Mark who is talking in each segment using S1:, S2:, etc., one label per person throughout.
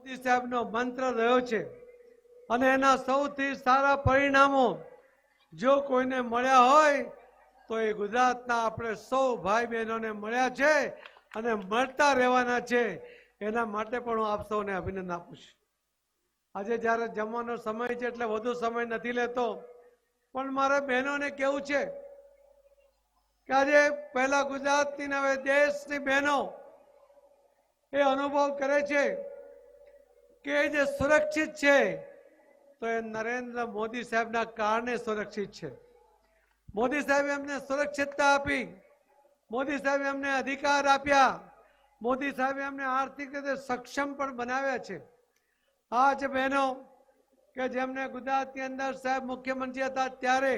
S1: મોદી સાહેબનો મંત્ર રહ્યો છે. અને એના સૌથી સારા પરિણામો જો કોઈને મળ્યા હોય, તો એ ગુજરાતના આપણે સૌ ભાઈ બહેનોને મળ્યા છે અને મળતા રહેવાના છે. એના માટે પણ હું આપ સૌને અભિનંદન આપું છું. આજે જ્યારે જમવાનો સમય છે એટલે વધુ સમય નથી લેતો, પણ મારા બહેનોને કેવું છે કે આજે પહેલા ગુજરાતની હવે દેશની બહેનો એ અનુભવ કરે છે કે જે સુરક્ષિત છે, તો એ નરેન્દ્ર મોદી સાહેબના કારણે સુરક્ષિત છે. મોદી સાહેબે એમને સુરક્ષિતતા આપી, મોદી સાહેબે એમને અધિકાર આપ્યા, મોદી સાહેબે એમને આર્થિક રીતે સક્ષમ પણ બનાવ્યા છે. આ જ બહેનો, કે જેમને ગુજરાતની અંદર સાહેબ મુખ્યમંત્રી હતા ત્યારે,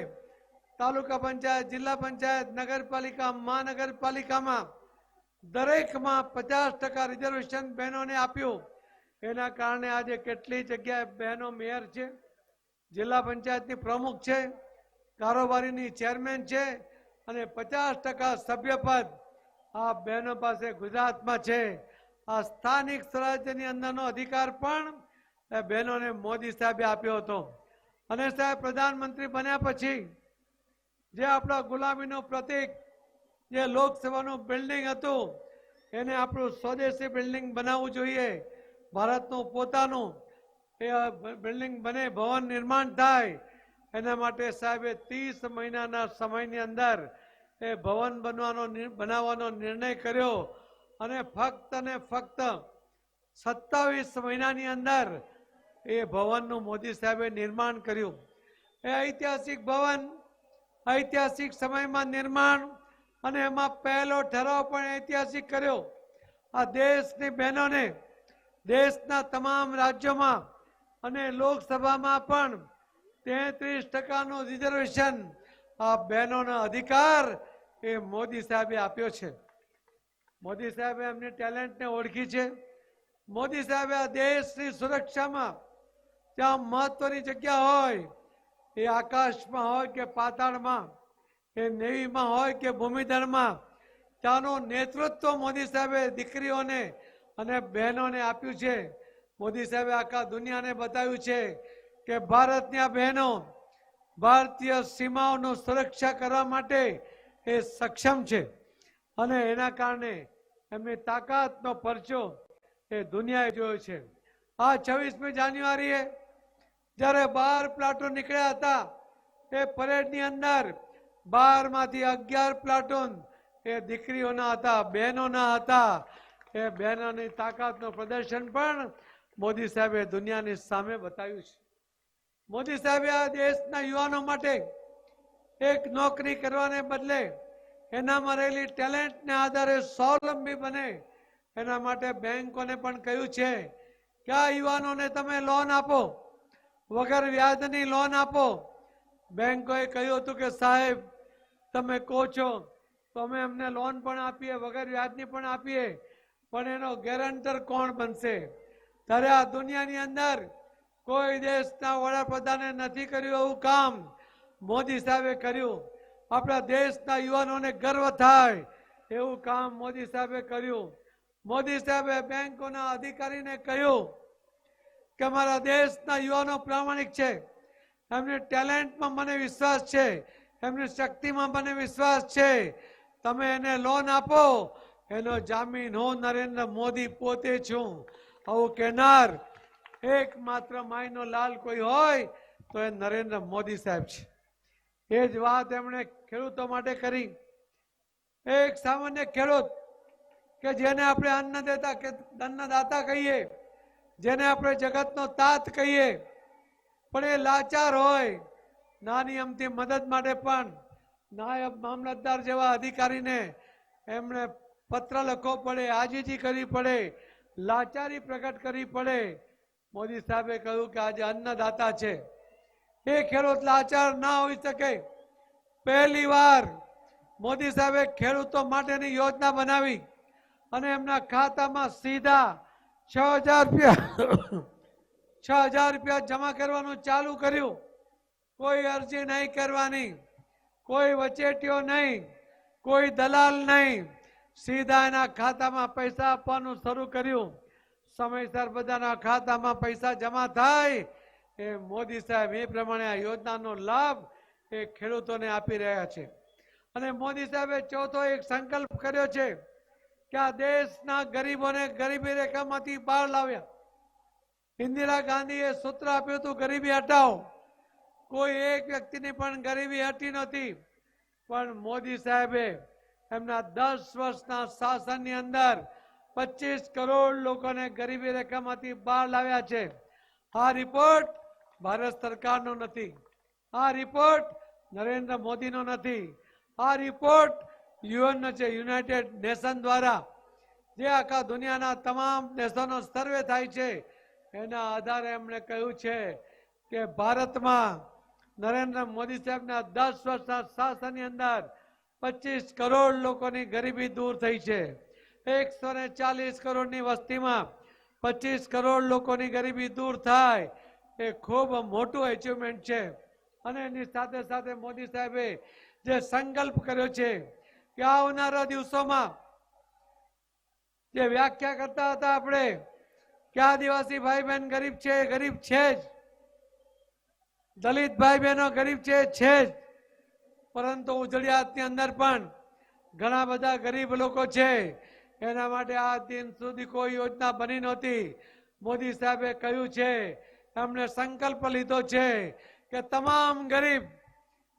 S1: તાલુકા પંચાયત, જિલ્લા પંચાયત, નગરપાલિકા, મહાનગરપાલિકામાં દરેકમાં પચાસ ટકા રિઝર્વેશન બહેનોને આપ્યું. એના કારણે આજે કેટલી જગ્યાએ બહેનો મેયર છે, જિલ્લા પંચાયતની પ્રમુખ છે, કારોબારીની ચેરમેન છે, અને પચાસ ટકા સભ્યપદ આ બહેનો પાસે ગુજરાતમાં છે. આ સ્થાનિક સ્વરાજ્યની અંદરનો અધિકાર પણ એ બહેનોને મોદી સાહેબે આપ્યો હતો. અને સાહેબ, પ્રધાનમંત્રી બન્યા પછી જે આપણા ગુલામીનું પ્રતીક, જે લોકસભાનું બિલ્ડિંગ હતું, એને આપણું સ્વદેશી બિલ્ડિંગ બનાવવું જોઈએ. ભારતનું પોતાનું એ બિલ્ડિંગ બને, ભવન નિર્માણ થાય, એના માટે સાહેબે ત્રીસ મહિનાના સમયની અંદર એ ભવન બનવાનો બનાવવાનો નિર્ણય કર્યો અને ફક્ત ને ફક્ત સત્તાવીસ મહિનાની અંદર એ ભવનનું મોદી સાહેબે નિર્માણ કર્યું. એ ઐતિહાસિક ભવન, ઐતિહાસિક સમયમાં નિર્માણ અને એમાં પહેલો ઠરાવ પણ ઐતિહાસિક કર્યો. આ દેશની બહેનોને દેશના તમામ રાજ્યોમાં અને લોકસભામાં પણ તેત્રીસ ટકાનું રિઝર્વેશન આ બહેનોનો અધિકાર એ મોદી સાહેબે આપ્યો છે. મોદી સાહેબે એમની ટેલેન્ટને ઓળખી છે. મોદી સાહેબે આ દેશની સુરક્ષામાં ત્યાં મહત્વની જગ્યા હોય, એ આકાશમાં હોય કે પાતાળમાં, એ નેવીમાં હોય કે ભૂમિદળમાં, ત્યાંનું નેતૃત્વ મોદી સાહેબે દીકરીઓને અને બહેનોને આપ્યું છે. મોદી સાહેબે આખા દુનિયાને બતાવ્યું છે કે ભારતની બહેનો ભારતીય સીમાઓનું સુરક્ષા કરવા માટે એ સક્ષમ છે અને એના કારણે એમની તાકાતનો પરચો એ દુનિયાએ જોયો છે. આ છવ્વીસમી જાન્યુઆરીએ જ્યારે બાર પ્લાટુન નીકળ્યા હતા, એ પરેડની અંદર બારમાંથી અગિયાર પ્લાટૂન એ દીકરીઓના હતા, બહેનોના હતા. એ બહેનોની તાકાતનું પ્રદર્શન પણ મોદી સાહેબે દુનિયાની સામે બતાવ્યું છે. મોદી સાહેબે આ દેશના યુવાનો માટે એક નોકરી કરવાને બદલે એનામાં રહેલી ટેલેન્ટને આધારે સ્વાવલંબી બને એના માટે બેંકોને પણ કહ્યું છે કે આ યુવાનોને તમે લોન આપો, વગર વ્યાજની લોન આપો. બેંકોએ કહ્યું હતું કે, સાહેબ, તમે કહો છો, તો અમે અમને લોન પણ આપીએ, વગર વ્યાજની પણ આપીએ. પણ એનો ગેરંટર કોણ બનશે? ત્યારે આ દુનિયાની અંદર કોઈ દેશના વડાપ્રધાને નથી કર્યું એવું કામ મોદી સાહેબે કર્યું. આપણા દેશના યુવાનોને ગર્વ થાય એવું કામ મોદી સાહેબે કર્યું. મોદી સાહેબે બેંકોના અધિકારીને કહ્યું કે મારા દેશના યુવાનો પ્રામાણિક છે. એમની ટેલેન્ટમાં મને વિશ્વાસ છે. એમની શક્તિમાં મને વિશ્વાસ છે. તમે એને લોન આપો એનો જામીન હું નરેન્દ્ર મોદી પોતે છું. આવું કહેનાર એકમાત્ર માયનો લાલ કોઈ હોય તો એ નરેન્દ્ર મોદી સાહેબ છે. એ જ વાત એમણે ખેડૂતો માટે કરી. એક સામાન્ય ખેડૂત કે જેને આપણે અન્ન દેતા કે અન્નદાતા કહીએ, જેને આપણે જગતનો તાત કહીએ, પણ એ લાચાર હોય, નાની અમથી મદદ માટે પણ નાયબ મામલતદાર જેવા અધિકારીને એમણે પત્ર લખવો પડે, આજીજી કરવી પડે, લાચારી પ્રગટ કરવી પડે. મોદી સાહેબે કહ્યું કે આજે અન્નદાતા છે. એ ખેડૂત લાચાર ના હોઈ શકે. પહેલી વાર મોદી સાહેબે ખેડૂતો માટેની યોજના બનાવી અને એમના ખાતામાં સીધા છ હજાર રૂપિયા, છ હજાર રૂપિયા જમા કરવાનું ચાલુ કર્યું. કોઈ અરજી નહીં કરવાની, કોઈ વચેટીઓ નહીં, કોઈ દલાલ નહીં. સીધા એના ખાતામાં પૈસા આપવાનું શરૂ કર્યું. સમયસર બધાના ખાતામાં પૈસા જમા થાય. એ મોદી સાહેબ એ પ્રમાણે આ યોજનાનો લાભ એ ખેડૂતોને આપી રહ્યા છે. અને મોદી સાહેબે ચોથો એક સંકલ્પ કર્યો છે કે આ દેશના ગરીબોને ગરીબી રેખામાંથી બહાર લાવ્યા. ઇન્દિરા ગાંધીએ સૂત્ર આપ્યું હતું, ગરીબી હટાવો. કોઈ એક વ્યક્તિની પણ ગરીબી હટી નહોતી. પણ મોદી સાહેબે એમના દસ વર્ષના શાસનની અંદર પચીસ કરોડ લોકોને ગરીબી રેખામાંથી બહાર લાવ્યા છે. આ રિપોર્ટ ભારત સરકારનો નથી. આ રિપોર્ટ નરેન્દ્ર મોદીનો નથી. આ રિપોર્ટ યુએનનો છે યુનાઇટેડ નેશન દ્વારા. જે આખા દુનિયાના તમામ દેશોનો સર્વે થાય છે, એના આધારે એમણે કહ્યું છે કે ભારતમાં નરેન્દ્ર મોદી સાહેબના દસ વર્ષના શાસનની અંદર પચીસ કરોડ લોકોની ગરીબી દૂર થઈ છે. એકસો ને ચાલીસ કરોડની વસ્તીમાં પચીસ કરોડ લોકોની ગરીબી દૂર થાય. એ ખૂબ મોટું એચિવમેન્ટ છે. અને એની સાથે સાથે મોદી સાહેબે જે સંકલ્પ કર્યો છે કે આવનારા દિવસોમાં જે વ્યાખ્યા કરતા હતા આપણે, કે આદિવાસી ભાઈ બહેન ગરીબ છે ગરીબ છે જ. દલિત ભાઈ બહેનો ગરીબ છે છે જ. પરંતુ ઉજળિયાતની અંદર પણ ઘણા બધા ગરીબ લોકો છે. એના માટે આ દિન સુધી કોઈ યોજના બની નહોતી. મોદી સાહેબે કહ્યું છે એમણે સંકલ્પ લીધો છે કે તમામ ગરીબ,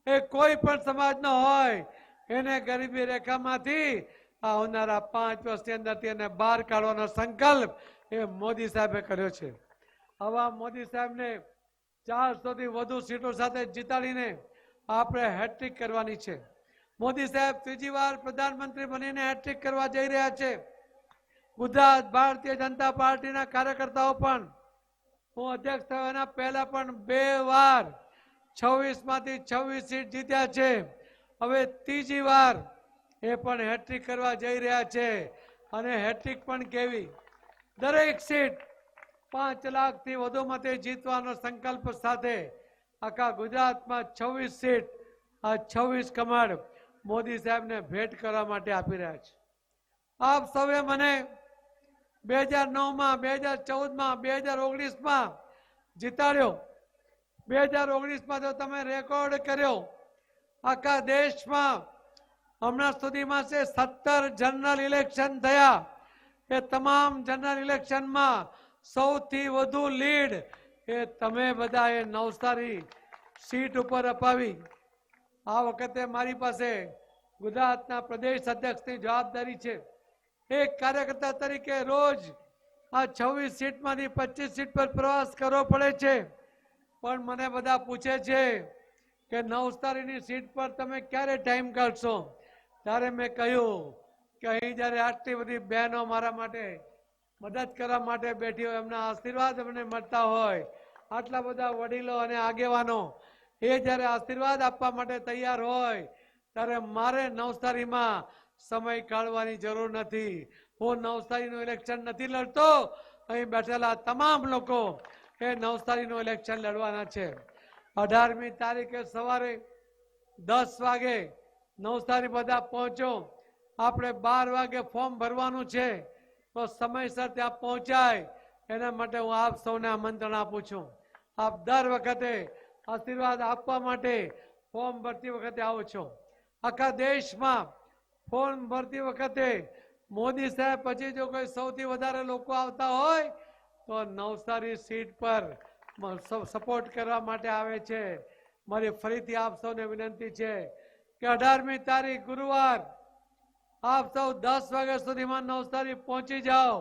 S1: એ કોઈ પણ સમાજનો હોય, એને ગરીબી રેખામાંથી આવનારા પાંચ વર્ષની અંદરથી એને બહાર કાઢવાનો સંકલ્પ એ મોદી સાહેબે કર્યો છે. આવા મોદી સાહેબને ચારસોથી વધુ સીટો સાથે જીતાડીને આપણે હેટ્રિક કરવાની છે. મોદી સાહેબ ત્રીજી વાર પ્રધાનમંત્રી બનીને હેટ્રિક કરવા જઈ રહ્યા છે. ગુજરાત, ભારતીય જનતા પાર્ટીના કાર્યકર્તાઓ પણ, હું અધ્યક્ષ થયો એના પહેલા પણ બે વાર છવ્વીસમાંથી છવ્વીસ સીટ જીત્યા છે. હવે ત્રીજી વાર એ પણ હેટ્રિક કરવા જઈ રહ્યા છે. અને હેટ્રિક પણ કેવી? દરેક સીટ પાંચ લાખથી વધુ મતે જીતવાનો સંકલ્પ સાથે આખા ગુજરાતમાં છવ્વીસ સીટ, આ છવ્વીસ કમાડ મોદી સાહેબને ભેટ કરવા માટે આપી રહ્યા છે. આપ સૌએ મને બે હજાર નવમાં, બે હજાર ચૌદમાં, બે હજાર ઓગણીસમાં જીતાડ્યો. બે હજાર ઓગણીસમાં તો તમે રેકોર્ડ કર્યો, આખા દેશમાં હમણાં સુધીમાં છે સત્તર જનરલ ઇલેક્શન થયા. એ તમામ જનરલ ઇલેક્શનમાં સૌથી વધુ લીડ એ તમે બધા એ નવસારી સીટ ઉપર અપાવી. આ વખતે મારી પાસે ગુજરાતના પ્રદેશ અધ્યક્ષની જવાબદારી છે. એક કાર્યકર્તા તરીકે રોજ આ છવ્વીસ સીટમાંથી પચીસ સીટ પર પ્રવાસ કરવો પડે છે. પણ મને બધા પૂછે છે કે નવસારીની સીટ પર તમે ક્યારે ટાઈમ કાઢશો? ત્યારે મેં કહ્યું કે અહીં જ્યારે આટલી બધી બહેનો મારા માટે મદદ કરવા માટે બેઠી હોય, એમના આશીર્વાદ અમને મળતા હોય. આટલા બધા વડીલો અને આગેવાનો, એ જ્યારે આશીર્વાદ આપવા માટે તૈયાર હોય, ત્યારે મારે નવસારીમાં સમય કાઢવાની જરૂર નથી. હું નવસારીનું ઇલેક્શન નથી લડતો, અહીં બેઠેલા તમામ લોકો એ નવસારીનું ઇલેક્શન લડવાના છે. અઢારમી તારીખે સવારે દસ વાગે નવસારી બધા પહોંચો આપણે બાર વાગે ફોર્મ ભરવાનું છે. તો સમયસર ત્યાં પહોંચાય. એના માટે હું આપ સૌને આમંત્રણ આપું છું. આપ દર વખતે આશીર્વાદ આપવા માટે ફોર્મ ભરતી વખતે આવો છો. આખા દેશમાં ફોર્મ ભરતી વખતે મોદી સાહેબ પછી જો કોઈ સૌથી વધારે લોકો આવતા હોય, તો નવસારી સીટ પર સપોર્ટ કરવા માટે આવે છે. મારી ફરીથી આપ સૌને વિનંતી છે કે અઢારમી તારીખ ગુરુવાર આપ સૌ દસ વાગ્યા સુધીમાં નવસારી પહોંચી જાઓ.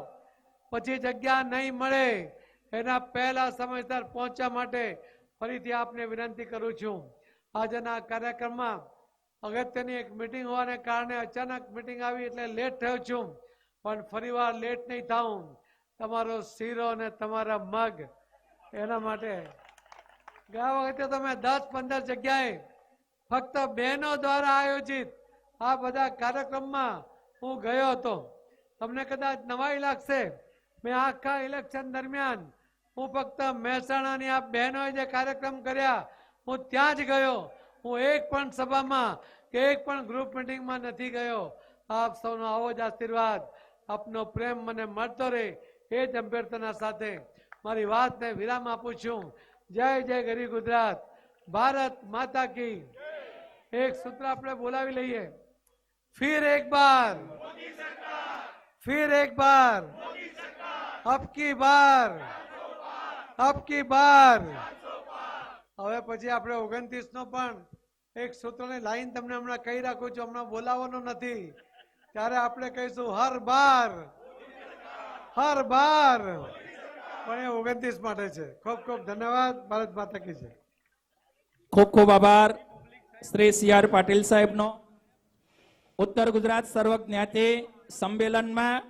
S1: પછી જગ્યા નહીં મળે. એના પહેલા સમયસર પહોંચવા માટે ફરીથી આપને વિનંતી કરું છું. આજના કાર્યક્રમમાં અગત્યની એક મિટિંગ હોવાને કારણે અચાનક મિટિંગ આવી એટલે લેટ થયો છું. પણ ફરીવાર લેટ નહીં થાઉં. તમારો શીરો અને તમારા મગ એના માટે ગયા વખતે તમે દસ પંદર જગ્યાએ ફક્ત બહેનો દ્વારા આયોજિત આ બધા કાર્યક્રમમાં હું ગયો હતો. તમને કદાચ નવાઈ લાગશે, મેં આખા ઇલેક્શન દરમિયાન હું ફક્ત મહેસાણાની આ બહેનોએ જે કાર્યક્રમ કર્યા, હું ત્યાં જ ગયો. હું એક પણ સભામાં કે એક પણ ગ્રુપ મિટિંગમાં નથી ગયો. આપ સૌનો આવો જ આશીર્વાદ, આપનો પ્રેમ મને મળતો રહે એ જ અભ્યર્થના સાથે મારી વાતને વિરામ આપું છું. જય જય ગરી ગુજરાત. ભારત માતા કી. એક સૂત્ર આપણે બોલાવી લઈએ. ફિર એક બાર फिर एक बार अब की बार अब की બાર હવે પછી આપણે ઓગણત્રીસ નો પણ એક સૂત્રની લાઈન તમને હમણાં કહી રાખું છું હમણાં બોલાવવાનું નથી ત્યારે આપણે કહીશું હર બાર હર બાર પણ એ ઓગણત્રીસ માટે છે ખૂબ ખૂબ ધન્યવાદ ભારત માતા કી છે
S2: ખૂબ ખૂબ આભાર શ્રી સી આર પાટીલ સાહેબનો ઉત્તર ગુજરાત સર્વ જ્ઞાતિ સંમેલનમાં